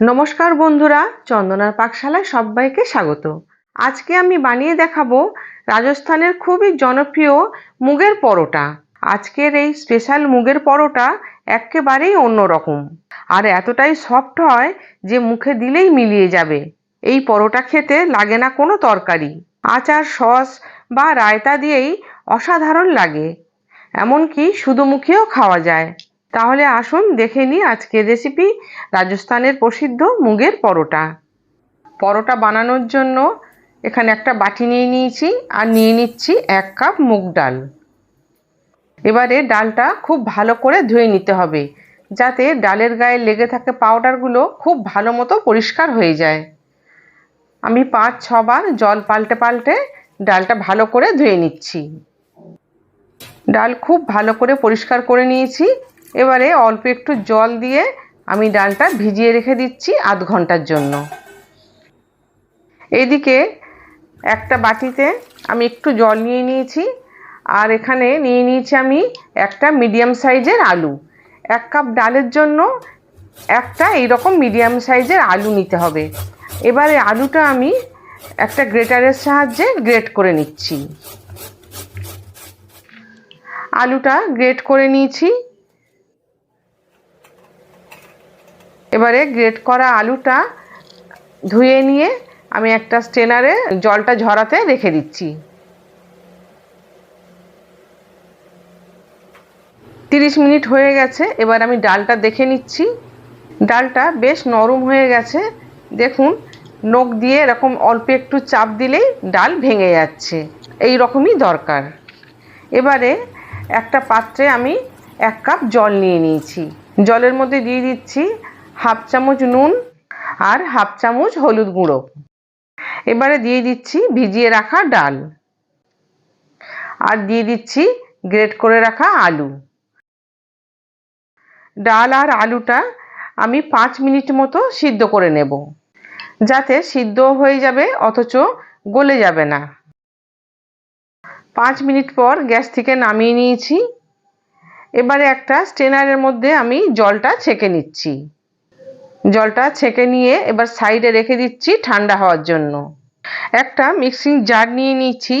নমস্কার বন্ধুরা, চন্দনার পাকশালায় সবাইকে স্বাগত। আজকে আমি বানিয়ে দেখাবো রাজস্থানের খুবই জনপ্রিয় মুগের পরোটা। আজকের এই স্পেশাল মুগের পরোটা একেবারেই অন্যরকম। আর এতটাই সফট হয় যে মুখে দিলেই মিলিয়ে যাবে। এই পরোটা খেতে লাগে না কোনো তরকারি। আচার, সস বা রায়তা দিয়েই অসাধারণ লাগে। এমনকি শুধু মুখেও খাওয়া যায়। তাহলে আসুন দেখে নিই আজকের রেসিপি রাজস্থানের প্রসিদ্ধ মুগের পরোটা। পরোটা বানানোর জন্য এখানে একটা বাটি নিয়ে নিয়েছি আর নিয়ে নিচ্ছি এক কাপ মুগ ডাল। এবারে ডালটা খুব ভালো করে ধুয়ে নিতে হবে, যাতে ডালের গায়ে লেগে থাকে পাউডারগুলো খুব ভালো মতো পরিষ্কার হয়ে যায়। আমি পাঁচ ছবার জল পাল্টে পাল্টে ডালটা ভালো করে ধুয়ে নিচ্ছি। ডাল খুব ভালো করে পরিষ্কার করে নিয়েছি। এবারে অল্প একটু জল দিয়ে আমি ডালটা ভিজিয়ে রেখে দিচ্ছি আধ ঘণ্টার জন্য। এদিকে একটা বাটিতে আমি একটু জল নিয়ে নিয়েছি আর এখানে নিয়ে নিয়েছি আমি একটা মিডিয়াম সাইজের আলু। এক কাপ ডালের জন্য একটা এইরকম মিডিয়াম সাইজের আলু নিতে হবে। এবারে আলুটা আমি একটা গ্রেটারের সাহায্যে গ্রেট করে নিচ্ছি। আলুটা গ্রেট করে নিয়েছি। এবারে গ্রেট করা আলুটা ধুয়ে নিয়ে আমি একটা স্টেনারে জলটা ঝরাতে রেখে দিচ্ছি। তিরিশ মিনিট হয়ে গেছে, এবার আমি ডালটা দেখে নিচ্ছি। ডালটা বেশ নরম হয়ে গেছে। দেখুন, নখ দিয়ে এরকম অল্প একটু চাপ দিলেই ডাল ভেঙে যাচ্ছে। এই রকমই দরকার। এবারে একটা পাত্রে আমি এক কাপ জল নিয়ে নিয়েছি। জলের মধ্যে দিয়ে দিচ্ছি হাফ চামচ নুন আর হাফ চামচ হলুদ গুঁড়ো। এবারে দিয়ে দিচ্ছি ভিজিয়ে রাখা ডাল। আর দিয়ে দিচ্ছি গ্রেট করে রাখা আলু। ডাল আর আলুটা আমি পাঁচ মিনিট মতো সিদ্ধ করে নেব। যাতে সিদ্ধ হয়ে যাবে, অথচ গলে যাবে না। পাঁচ মিনিট পর গ্যাস থেকে নামিয়ে নিয়েছি। এবারে একটা স্টেনারের মধ্যে আমি জলটা ছেঁকে নিচ্ছি। জলটা ছেঁকে নিয়ে এবার সাইডে রেখে দিচ্ছি ঠান্ডা হওয়ার জন্য। একটা মিক্সিং জার নিয়ে নিচ্ছি।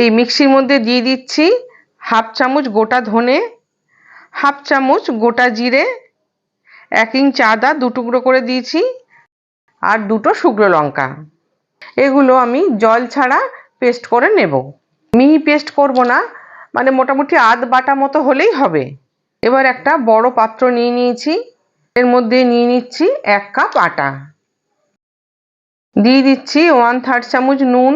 এই মিক্সির মধ্যে দিয়ে দিচ্ছি হাফ চামচ গোটা ধনে, হাফ চামচ গোটা জিরে, এক ইঞ্চ আদা দু টুকরো করে দিয়েছি আর দুটো শুকনো লঙ্কা। এগুলো আমি জল ছাড়া পেস্ট করে নেব। মিহি পেস্ট করব না মানে মোটামুটি আধ বাটা মতো হলেই হবে। এবার একটা বড় পাত্র নিয়ে নিয়েছি। এর মধ্যে নিয়ে নিচ্ছি এক কাপ আটা। দিয়ে দিচ্ছি ওয়ান থার্ড চামচ নুন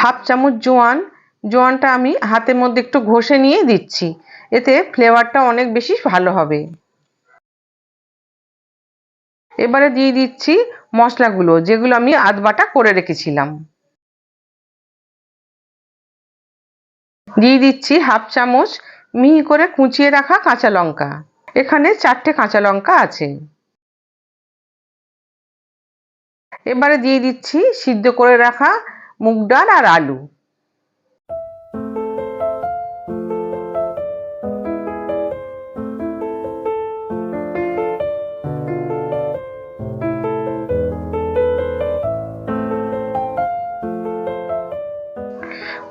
হাফ চামচ জোয়ান। জোয়ানটা আমি হাতের মধ্যে একটু ঘষে নিয়ে দিচ্ছি। এতে ফ্লেভারটা অনেক বেশি ভালো হবে। এবারে দিয়ে দিচ্ছি মশলাগুলো, যেগুলো আমি আধ বাটা করে রেখেছিলাম। দিয়ে দিচ্ছি হাফ চামচ মিহি করে কুচিয়ে রাখা কাঁচা লঙ্কা। এখানে চারটে কাঁচা লঙ্কা আছে। এবারে দিয়ে দিচ্ছি সিদ্ধ করে রাখা মুগ ডাল আর আলু।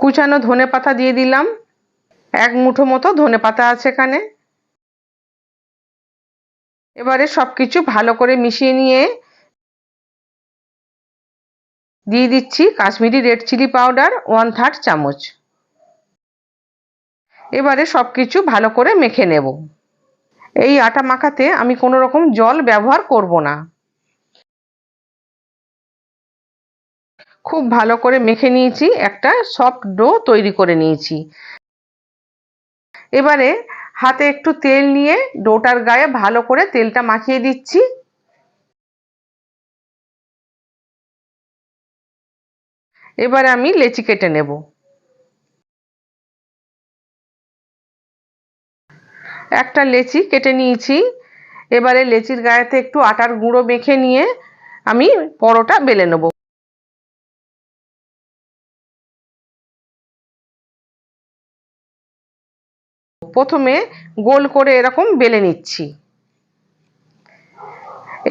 কুচানো ধনে পাতা দিয়ে দিলাম। এক মুঠো মতো ধনে পাতা আছে এখানে। এবারে সব কিছু ভালো করে মিশিয়ে নিয়ে দিয়ে দিচ্ছি Kashmiri red chilli powder one third চামচ। এবারে সব কিছু ভালো করে মেখে নেব। এই আটা মাখাতে আমি কোনো রকম জল ব্যবহার করব না। খুব ভালো করে মেখে নিয়েছি, একটা সফট ডো তৈরি করে নিয়েছি। এবারে হাতে একটু তেল নিয়ে ডোটার গায়ে ভালো করে তেলটা মাখিয়ে দিচ্ছি। এবারে আমি লেচি কেটে নেব। একটা লেচি কেটে নিয়েছি। এবারে লেচির গায়েতে একটু আটার গুঁড়ো মেখে নিয়ে আমি পরোটা বেলে নেব। প্রথমে গোল করে এরকম বেলে নিচ্ছি।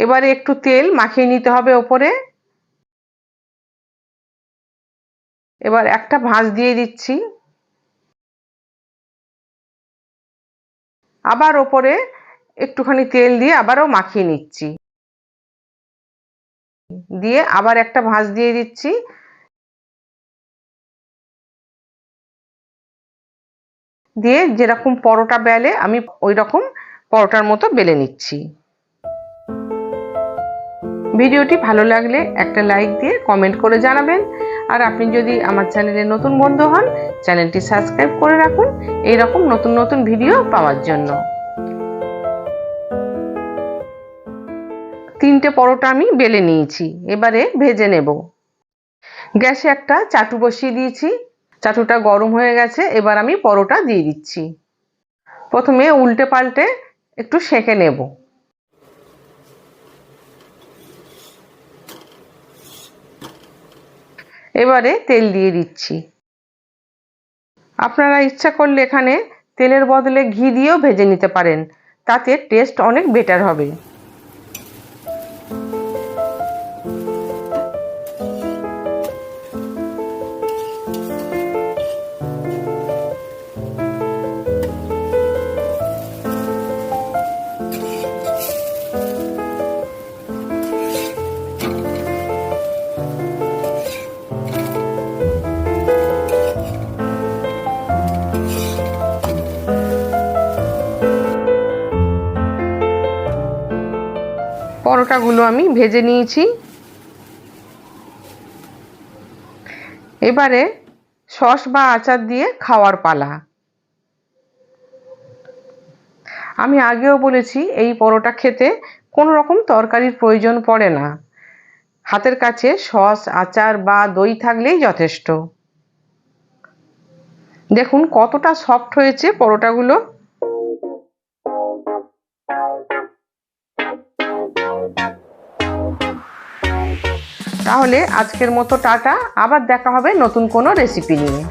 এবারে একটু তেল মাখিয়ে নিতে হবে ওপরে। এবার একটা ভাঁজ দিয়ে দিচ্ছি। আবার ওপরে একটুখানি তেল দিয়ে আবারও মাখিয়ে নিচ্ছি। দিয়ে আবার একটা ভাঁজ দিয়ে দিচ্ছি। দিয়ে যেরকম পরোটা বেলে, আমি ওই রকম পরোটার মতো বেলে নিচ্ছি। ভিডিওটি ভালো লাগলে একটা লাইক দিয়ে কমেন্ট করে জানাবেন। আর আপনি যদি আমার চ্যানেলে নতুন বন্ধু হন, চ্যানেলটি সাবস্ক্রাইব করে রাখুন। এই রকম নতুন নতুন ভিডিও পাওয়ার জন্য। তিনটে পরোটা আমি বেলে নিয়েছি, এবারে ভেজে নেব। গ্যাসে একটা চাটু বসিয়ে দিয়েছি। চাটুটা গরম হয়ে গেছে, এবার আমি পরোটা দিয়ে দিচ্ছি। প্রথমে উল্টে পাল্টে একটু সেঁকে নেব। এবারে তেল দিয়ে দিচ্ছি। আপনারা ইচ্ছা করলে এখানে তেলের বদলে ঘি দিয়েও ভেজে নিতে পারেন, তাতে টেস্ট অনেক বেটার হবে। পরোটাগুলো আমি ভেজে নিয়েছি। এবারে সস বা আচার দিয়ে খাওয়ার পালা। আমি আগেও বলেছি, এই পরোটা খেতে কোনো রকম তরকারির প্রয়োজন পড়ে না। হাতের কাছে সস, আচার বা দই থাকলেই যথেষ্ট। দেখুন কতটা সফট হয়েছে পরোটাগুলো। তাহলে আজকের মতো টাটা। আবার দেখা হবে নতুন কোনো রেসিপি নিয়ে।